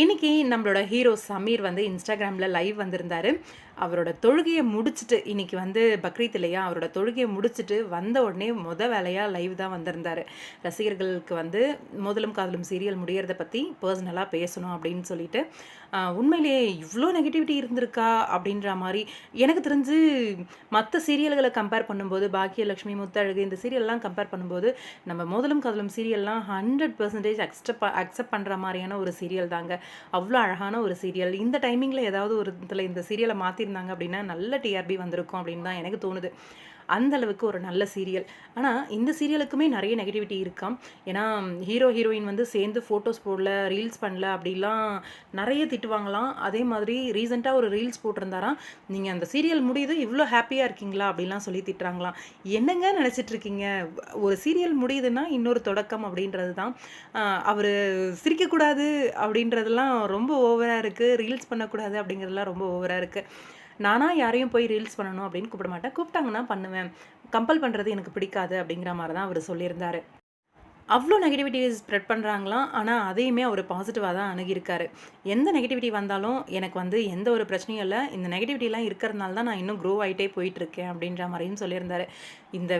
இன்னைக்கு நம்மளோட ஹீரோ சமீர் வந்து இன்ஸ்டாகிராமில் லைவ் வந்திருந்தாரு. அவரோட தொழுகையை முடிச்சுட்டு இன்னைக்கு வந்து பக்ரீத் இல்லையா அவரோட தொழுகையை முடிச்சுட்டு வந்த உடனே முத வேலையாக லைவ் தான் வந்திருந்தார். ரசிகர்களுக்கு வந்து முதலும் காதலும் சீரியல் முடியறத பற்றி பர்சனலாக பேசணும் அப்படின்னு சொல்லிட்டு உண்மையிலேயே இவ்வளோ நெகட்டிவிட்டி இருந்திருக்கா அப்படின்ற மாதிரி எனக்கு தெரிஞ்சு மற்ற சீரியல்களை கம்பேர் பண்ணும்போது பாக்கியலட்சுமி முத்தழகு இந்த சீரியல்லாம் கம்பேர் பண்ணும்போது நம்ம முதலும் காதலும் சீரியல்லாம் ஹண்ட்ரட் பர்சன்டேஜ் அக்செப்ட் அக்செப்ட் பண்ணுற மாதிரியான ஒரு சீரியல் தாங்க. அவ்வளோ அழகான ஒரு சீரியல் இந்த டைமிங்கில் ஏதாவது ஒரு இதில் இந்த சீரியலை மாற்றிருந்தாங்க அப்படின்னா நல்ல டிஆர்பி வந்திருக்கும் அப்படின்னு தான் எனக்கு தோணுது. அந்த அளவுக்கு ஒரு நல்ல சீரியல் ஆனால் இந்த சீரியலுக்குமே நிறைய நெகட்டிவிட்டி இருக்காம். ஏன்னா ஹீரோ ஹீரோயின் வந்து சேர்ந்து ஃபோட்டோஸ் போடல ரீல்ஸ் பண்ணல அப்படிலாம் நிறைய திட்டுவாங்களாம். அதே மாதிரி ரீசெண்டாக ஒரு ரீல்ஸ் போட்டிருந்தாராம். நீங்கள் அந்த சீரியல் முடியுது இவ்வளோ ஹாப்பியாக இருக்கீங்களா அப்படிலாம் சொல்லி திட்டுறாங்களாம். என்னங்க நினச்சிட்டு இருக்கீங்க? ஒரு சீரியல் முடியுதுன்னா இன்னொரு தொடக்கம் அப்படின்றது தான் அவர் சிரிக்கக்கூடாது அப்படின்றதெல்லாம் ரொம்ப ஓவராக இருக்குது ரீல்ஸ் பண்ணக்கூடாது அப்படிங்கிறதுலாம் ரொம்ப ஓவராக இருக்குது நானாக யாரையும் போய் ரீல்ஸ் பண்ணணும் அப்படின்னு கூப்பிட மாட்டேன். கூப்பிட்டாங்கன்னா பண்ணுவேன். கம்பல் பண்ணுறது எனக்கு பிடிக்காது அப்படிங்கிற மாதிரி தான் அவர் சொல்லியிருந்தார். அவ்வளோ நெகட்டிவிட்டி ஸ்ப்ரெட் பண்ணுறாங்களாம் ஆனால் அதையுமே அவர் பாசிட்டிவாக தான் அணுகியிருக்காரு. எந்த நெகட்டிவிட்டி வந்தாலும் எனக்கு வந்து எந்த ஒரு பிரச்சனையும் இல்லை. இந்த நெகட்டிவிட்டிலாம் இருக்கிறதுனால தான் நான் இன்னும் க்ரோ ஆகிட்டே போயிட்டுருக்கேன் அப்படின்ற மாதிரியும் சொல்லியிருந்தார். இந்த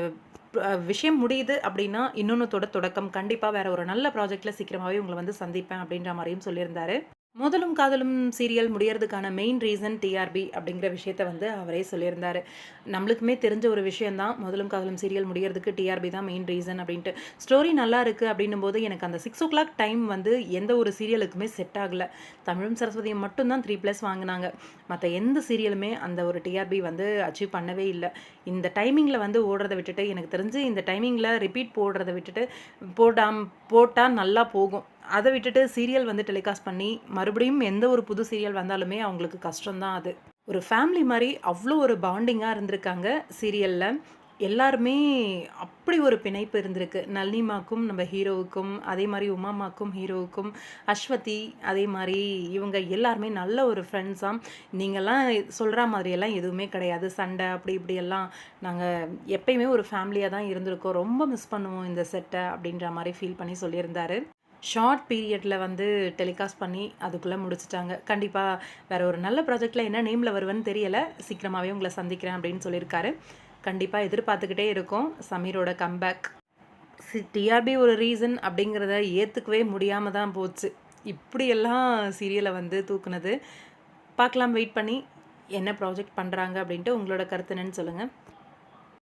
விஷயம் முடியுது அப்படின்னா இன்னொன்னத்தோட தொடக்கம். கண்டிப்பாக வேறு ஒரு நல்ல ப்ராஜெக்டில் சீக்கிரமாகவே உங்களை வந்து சந்திப்பேன் அப்படின்ற மாதிரியும் சொல்லியிருந்தாரு. முதலும் காதலும் சீரியல் முடியறதுக்கான மெயின் ரீசன் டிஆர்பி அப்படிங்கிற விஷயத்த வந்து அவரே சொல்லியிருந்தார். நம்மளுக்குமே தெரிஞ்ச ஒரு விஷயந்தான் முதலும் காதலும் சீரியல் முடியறதுக்கு டிஆர்பி தான் மெயின் ரீசன் அப்படின்ட்டு. ஸ்டோரி நல்லா இருக்குது அப்படின்னும் போது எனக்கு அந்த சிக்ஸ் ஓ கிளாக் டைம் வந்து எந்த ஒரு சீரியலுக்குமே செட் ஆகலை. தமிழும் சரஸ்வதியும் மட்டும்தான் த்ரீ ப்ளஸ் வாங்கினாங்க. மற்ற எந்த சீரியலுமே அந்த ஒரு டிஆர்பி வந்து அச்சீவ் பண்ணவே இல்லை. இந்த டைமிங்கில் வந்து ஓடுறத விட்டுட்டு எனக்கு தெரிஞ்சு இந்த டைமிங்கில் ரிப்பீட் போடுறத விட்டுட்டு போடாம் போட்டால் நல்லா போகும். அதை விட்டுட்டு சீரியல் வந்து டெலிகாஸ்ட் பண்ணி மறுபடியும் எந்த ஒரு புது சீரியல் வந்தாலுமே அவங்களுக்கு கஷ்டம்தான் அது. ஒரு ஃபேமிலி மாதிரி அவ்வளோ ஒரு பாண்டிங்காக இருந்திருக்காங்க சீரியலில் எல்லாருமே அப்படி ஒரு பிணைப்பு இருந்திருக்கு. நளினிமாக்கும் நம்ம ஹீரோவுக்கும் அதே மாதிரி உமாமாக்கும் ஹீரோவுக்கும் அஸ்வதி அதே மாதிரி இவங்க எல்லாருமே நல்ல ஒரு ஃப்ரெண்ட்ஸாம் நீங்கள்லாம் சொல்கிற மாதிரியெல்லாம் எதுவுமே கிடையாது. சண்டை அப்படி இப்படியெல்லாம் நாங்கள் எப்பயுமே ஒரு ஃபேமிலியாக தான் இருந்திருக்கோம். ரொம்ப மிஸ் பண்ணுவோம் இந்த செட்டை அப்படின்ற மாதிரி ஃபீல் பண்ணி சொல்லியிருந்தாரு. ஷார்ட் பீரியடில் வந்து டெலிகாஸ்ட் பண்ணி அதுக்குள்ளே முடிச்சிட்டாங்க. கண்டிப்பாக வேறு ஒரு நல்ல ப்ராஜெக்டில் என்ன நேமில் வருவேன்னு தெரியலை. சீக்கிரமாகவே உங்களை சந்திக்கிறேன் அப்படின்னு சொல்லியிருக்காரு. கண்டிப்பாக எதிர்பார்த்துக்கிட்டே இருக்கோம். சமீரோட கம்பேக் டிஆர்பி ஒரு ரீசன் அப்படிங்கிறத ஏற்றுக்கவே முடியாமல் தான் போச்சு. இப்படியெல்லாம் சீரியலை வந்து தூக்குனது. பார்க்கலாம் வெயிட் பண்ணி என்ன ப்ராஜெக்ட் பண்ணுறாங்க அப்படின்ட்டு உங்களோட கருத்து என்னன்னு சொல்லுங்கள்